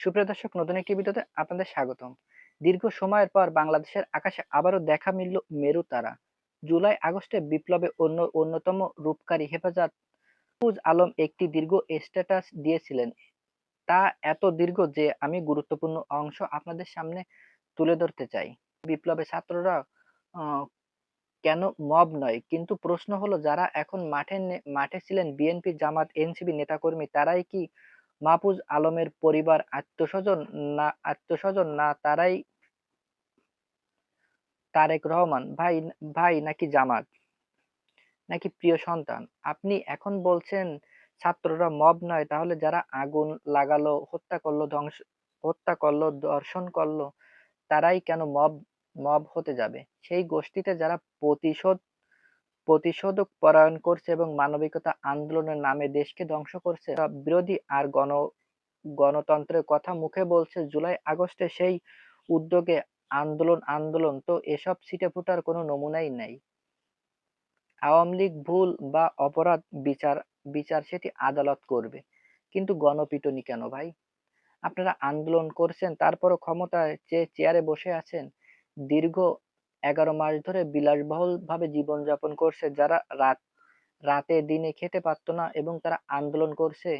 সুপ্রিয় দর্শক, নতুন একটি ভিডিওতে আপনাদের স্বাগতম। দীর্ঘ সময়ের পর বাংলাদেশের আকাশে আবারও দেখা মিলল মেরু তারা। জুলাই, আগস্টে বিপ্লবে অন্য, অন্যতম রূপকারী হেফাজত ফুজ আলম একটি দীর্ঘ স্ট্যাটাস দিয়েছিলেন। তা এত দীর্ঘ যে আমি গুরুত্বপূর্ণ অংশ আপনাদের সামনে তুলে ধরতে চাই। বিপ্লবে ছাত্ররা কেন মব নয়? কিন্তু প্রশ্ন হলো, যারা এখন মাঠে মাঠে ছিলেন বিএনপি, জামাত এনসিবি নেতাকর্মী, তারাই কি মাহফুজ আলমের পরিবার আত্মস্বজন না আত্মস্বজন না, তারাই তারেক রহমান। ভাই ভাই নাকি জামাত? নাকি প্রিয় সন্তান? আপনি এখন বলছেন ছাত্ররা মব নয়, তাহলে যারা আগুন লাগালো, হত্যা করল, ধ্বংস, হত্যা করল, দর্শন করল, তারাই কেন মব মব হতে যাবে? সেই গোষ্ঠীতে যারা প্রতিশোধ প্রতিশোধক পরায়ণ করছে এবং মানবিকতা আন্দোলনের নামে দেশকে ধ্বংস করছে। বিরোধী আর গণ, গণতন্ত্রের কথা মুখে বলছে জুলাই আগস্টে সেই উদ্যোগে আন্দোলন আন্দোলন। তো এসব ছিটে ফুটার কোনো নমুনাই নাই। আওয়ামী লীগ ভুল বা অপরাধ বিচার বিচার সেটি আদালত করবে। কিন্তু গণপিটনি কেন ভাই? আপনারা আন্দোলন করছেন, তারপরও ক্ষমতায় যে চেয়ারে বসে আছেন, দীর্ঘ এগারো মাস ধরে বিলাসবহুল ভাবে জীবনযাপন করছে, যারা রাত, রাতে দিনে খেতে পারত না এবং তারা আন্দোলন করছে।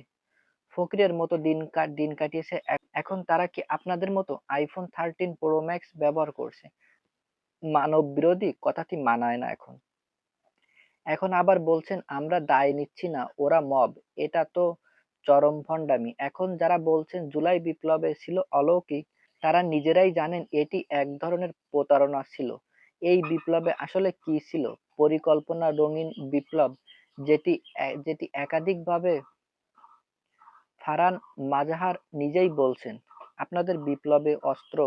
ফকিরের মতো দিন দিন কাটিয়েছে। এখন তারা কি আপনাদের মতো আইফোন থার্টিন প্রো ম্যাক্স ব্যবহার করছে? মানব বিরোধী কথাটি মানায় না এখন। এখন আবার বলছেন, আমরা দায় নিচ্ছি না, ওরা মব। এটা তো চরম ভণ্ডামি। এখন যারা বলছেন, জুলাই বিপ্লবে ছিল অলৌকিক, তারা নিজেরাই জানেন, এটি এক ধরনের প্রতারণা ছিল। এই বিপ্লবে আসলে কি ছিল? পরিকল্পনা রঙিন বিপ্লব যেটি যেটি একাধিকভাবে ফারহান মাজাহার নিজেই বলছেন, আপনাদের বিপ্লবে অস্ত্র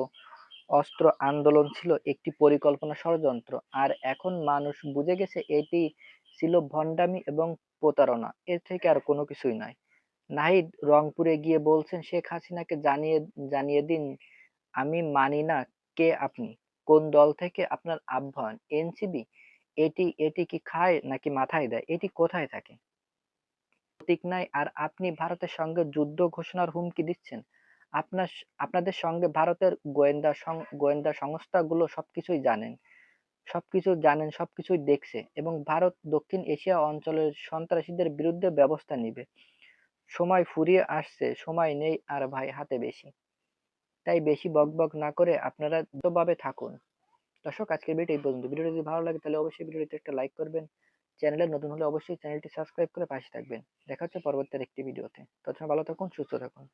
অস্ত্র আন্দোলন ছিল একটি পরিকল্পনা ষড়যন্ত্র, আর এখন মানুষ বুঝে গেছে এটি ছিল ভণ্ডামি এবং প্রতারণা, এর থেকে আর কোনো কিছুই নয়। নাহিদ রংপুরে গিয়ে বলছেন, শেখ হাসিনাকে জানিয়ে জানিয়ে দিন, আমি মানি না কে আপনি। কোন দল থেকে আপনার আহ্বান? এনসিবি? এটি এটি কি খায় নাকি মাথায় দেয়? এটি কোথায় থাকে? প্রতীক নাই, আর আপনি ভারতের সঙ্গে যুদ্ধ ঘোষণার হুমকি দিচ্ছেন? আপনার আপনাদের সঙ্গে ভারতের গোয়েন্দা গোয়েন্দা সংস্থাগুলো সবকিছুই জানেন। সবকিছু জানেন, সবকিছুই দেখছে এবং ভারত দক্ষিণ এশিয়া অঞ্চলের সন্ত্রাসীদের বিরুদ্ধে ব্যবস্থা নিবে। সময় ফুরিয়ে আসছে, সময় নেই আর ভাই, হাতে বেশি। তাই বেশি বক বক না করে আপনারা ভাবে থাকুন। দর্শক, আজকের ভিডিও এই পর্যন্ত। ভিডিওটি যদি ভালো লাগে তাহলে অবশ্যই ভিডিওটিতে একটা লাইক করবেন। চ্যানেলে নতুন হলে অবশ্যই চ্যানেলটি সাবস্ক্রাইব করে পাশে থাকবেন। দেখা হচ্ছে পরবর্তী একটি ভিডিওতে ততক্ষণ ভালো থাকুন, সুস্থ থাকুন।